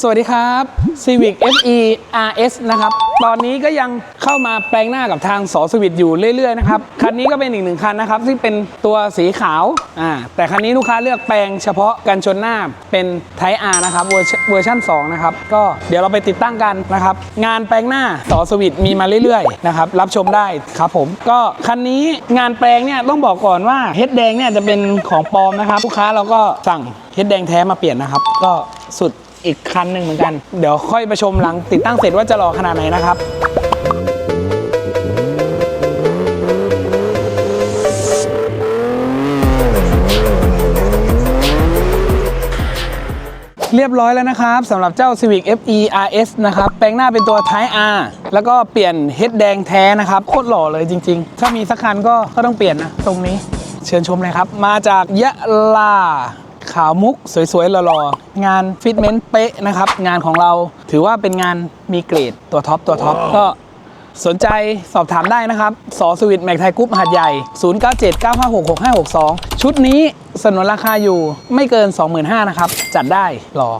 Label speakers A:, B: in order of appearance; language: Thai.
A: สวัสดีครับ Civic FE RS นะครับ ตอนนี้ก็ยังเข้ามาแปลงหน้ากับทางสอสวิตอยู่เรื่อยๆนะครับ คันนี้ก็เป็นอีกหนึ่งคันนะครับ ที่เป็นตัวสีขาว อ่า แต่คันนี้ลูกค้าเลือกแปลงเฉพาะกันชนหน้าเป็น Type R นะครับเวอร์ชันเวอร์ชัน2 นะครับ ก็เดี๋ยวเราไปติดตั้งกันนะครับ งานแปลงหน้าสอสวิตมีมาเรื่อยๆนะครับ รับชมได้ครับผม ก็คันนี้งานแปลงเนี่ยต้องบอกก่อนว่าเฮดแดงเนี่ยจะเป็นของปลอมนะครับ ลูกค้าเราก็สั่งเฮดแดงแท้มาเปลี่ยนนะครับ ก็สุด อีกคันหนึ่งเหมือนกัน เดี๋ยวค่อยไปชมหลังติดตั้งเสร็จว่าจะรอขนาดไหนนะครับเรียบร้อยแล้วนะครับสำหรับเจ้า Civic FE RS นะครับ แปลงหน้าเป็นตัว Type R แล้วก็เปลี่ยนเฮดแดงแท้นะครับ โคตรหล่อเลยจริง ๆ ถ้ามีสักคันก็ก็ต้องเปลี่ยนนะ ตรงนี้เชิญชมเลยครับ มาจากยะลา ขาวมุกสวยๆหล่อๆงานฟิตเมนต์เป๊ะนะครับ งานของเราถือว่าเป็นงานมีเกรดตัวท็อปตัวท็อปก็สนใจสอบถามได้นะครับสอสวิตแม็กไทยกรุ๊ปหัดใหญ่ 0979566562 ชุดนี้สนนราคาอยู่ไม่เกิน 25,000นะครับ จัดได้รอ